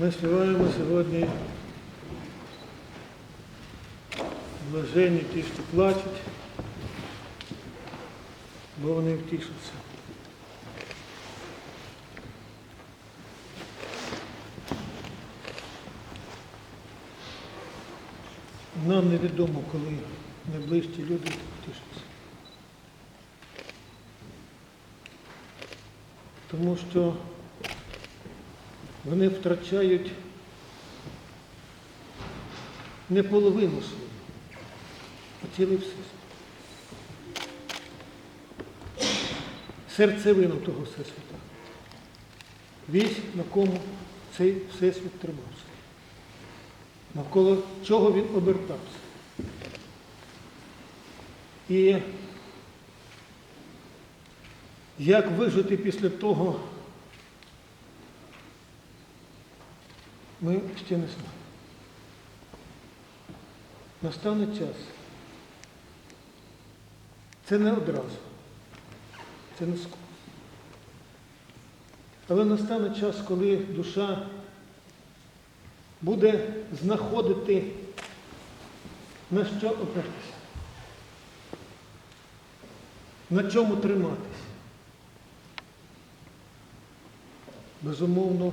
Ми співаємо сьогодні блаженні ті, що плачуть, бо вони втішаться. Нам невідомо, коли найближчі люди втішаться. Тому що вони втрачають не половину свою, а цілий всесвіт. Серцевину того всесвіта. Вісь, на кому цей всесвіт тримався. Навколо чого він обертався. І як вижити після того, ми ще не знаємо. Настане час. Це не одразу. Це не скоро. Але настане час, коли душа буде знаходити на що опертися, на чому триматися. Безумовно,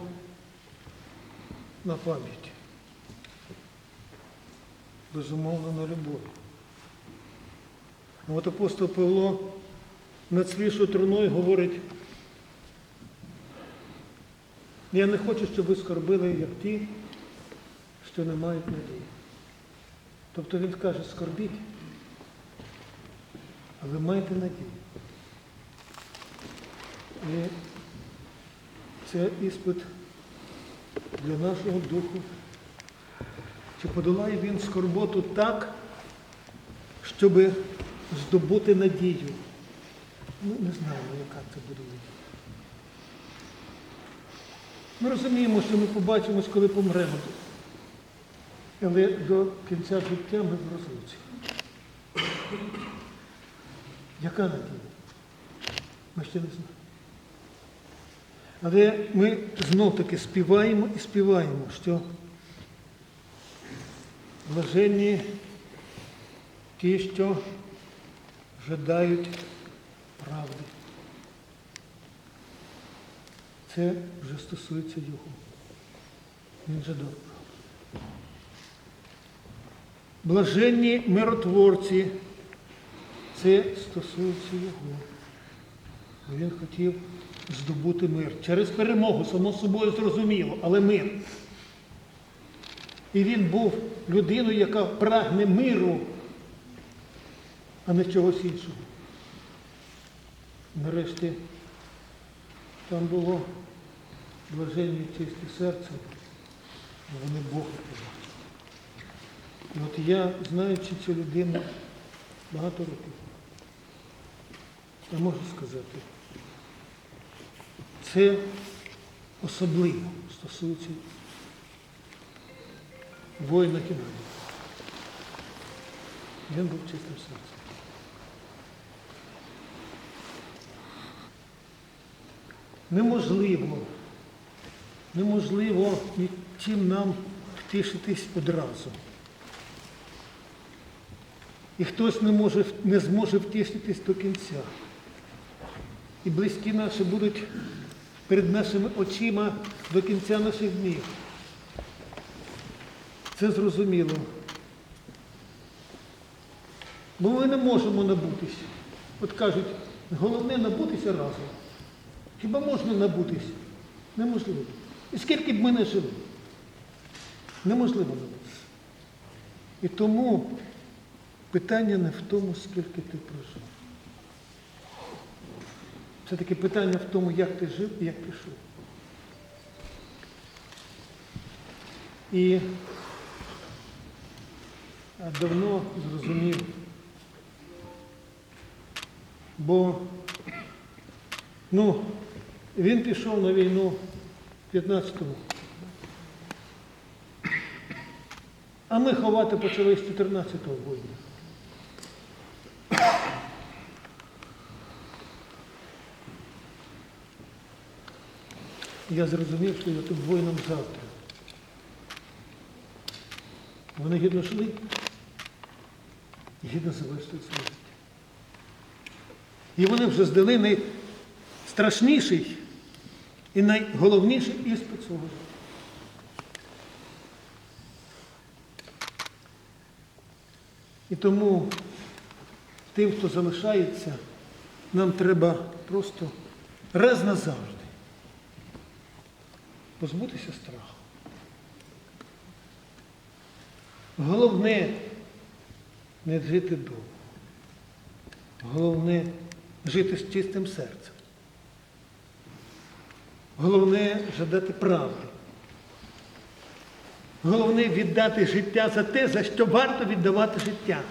на пам'ять. Безумовно, на любові. От апостол Павло над свіжою труною говорить, я не хочу, щоб ви скорбили, як ті, що не мають надії. Тобто він каже, скорбіть, але майте надію. І це іспит для нашого духу. Чи подолає він скорботу так, щоб здобути надію? Ну, не знаємо, яка це буде надія. Ми розуміємо, що ми побачимось, коли помремо. Але до кінця життя ми в розлуці. Яка надія? Ми ще не знаємо. Але ми знов-таки співаємо і співаємо, що блаженні ті, що жадають правди. Це вже стосується його. Він жадав правди. Блаженні миротворці. Це стосується його. Він хотів здобути мир. Через перемогу, само собою зрозуміло, але мир. І він був людиною, яка прагне миру, а не чогось іншого. Нарешті там було блаженні чисті серце, вони Бога. І от я, знаючи цю людину багато років, я можу сказати, це особливо стосується воїна Геннадія. Він був чистим серцем. Неможливо, неможливо нічим нам втішитись одразу. І хтось не, може, не зможе втішитись до кінця. І близькі наші будуть перед нашими очима до кінця наших днів. Це зрозуміло. Бо ми не можемо набутись. От кажуть, головне набутися разом. Хіба можна набутись? Неможливо. І скільки б ми не жили, неможливо набутися. І тому питання не в тому, скільки ти прожив. Це таке питання в тому, як ти жив і як пішов. І давно зрозумів, бо ну, він пішов на війну в 15-му. А ми ховати почали з 14-го воїна. Я зрозумів, що я тут воїном завтра. Вони гідно жили і гідно завершили своє життя. І вони вже здали найстрашніший і найголовніший іспит свого життя. І тому тим, хто залишається, нам треба просто раз назавжди позбутися страху. Головне не жити довго. Головне жити з чистим серцем. Головне жадати правди. Головне віддати життя за те, за що варто віддавати життя.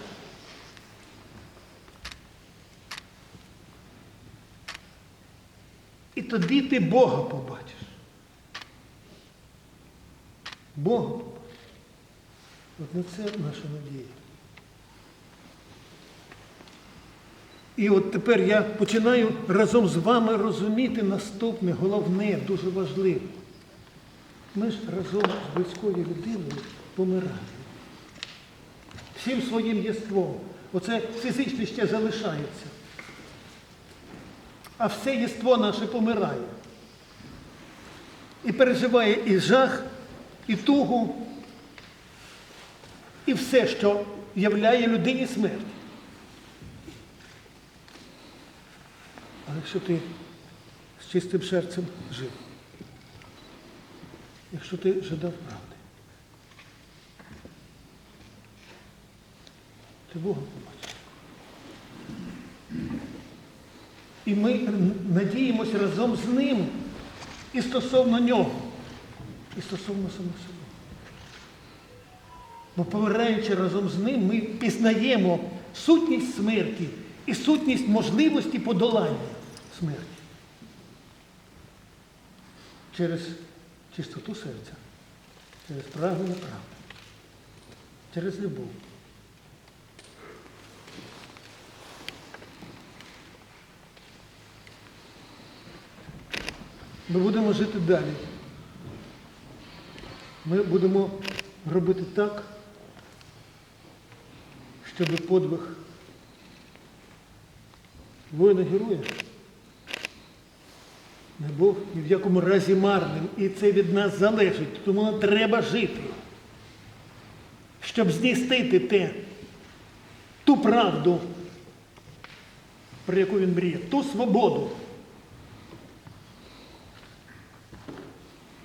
І тоді ти Бога побачиш. Побачиш. От на це наша надія. І от тепер я починаю разом з вами розуміти наступне, головне, дуже важливе. Ми ж разом з близькою людиною помираємо. Всім своїм єством. Оце фізично ще залишається. А все єство наше помирає. І переживає і жах, і тугу, і все, що являє людині смерть. Але якщо ти з чистим серцем жив, якщо ти жадав правди, ти Бога побачиш. І ми надіємося разом з ним і стосовно нього, і стосовно самих себе. Бо помираючи разом з ним, ми пізнаємо сутність смерті і сутність можливості подолання смерті. Через чистоту серця, через прагнення правди, через любов. Ми будемо жити далі. Ми будемо робити так, щоб подвиг воїна-героя не був ні в якому разі марним. І це від нас залежить, тому нам треба жити, щоб зністити те, ту правду, про яку він мріяв, ту свободу.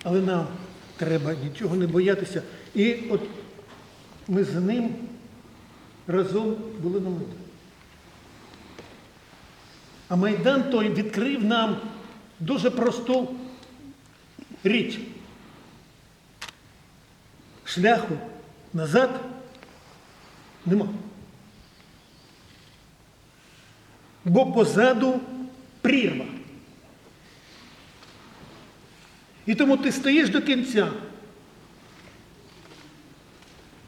Але нам треба нічого не боятися. І от ми з ним разом були на Майдані. А Майдан той відкрив нам дуже просту річ. Шляху назад нема. Бо позаду прірва. І тому ти стоїш до кінця.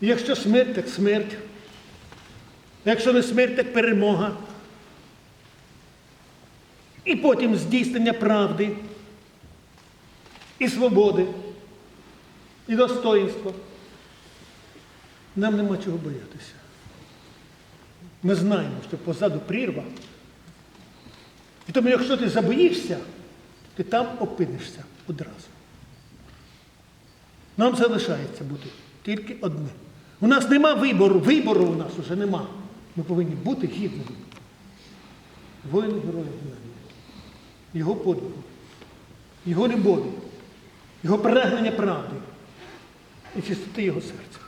І Якщо смерть, так смерть. Якщо не смерть, так перемога. І потім здійснення правди, і свободи, і достоїнства. Нам нема чого боятися. Ми знаємо, що позаду прірва. І тому, якщо ти забоїшся, ти там опинишся одразу. Нам залишається бути тільки одне. У нас нема вибору, вибору у нас вже нема. Ми повинні бути гідними. Воїни героя Геннадія. Його подвигу, його любові, його прагнення правди і чистоти його серця.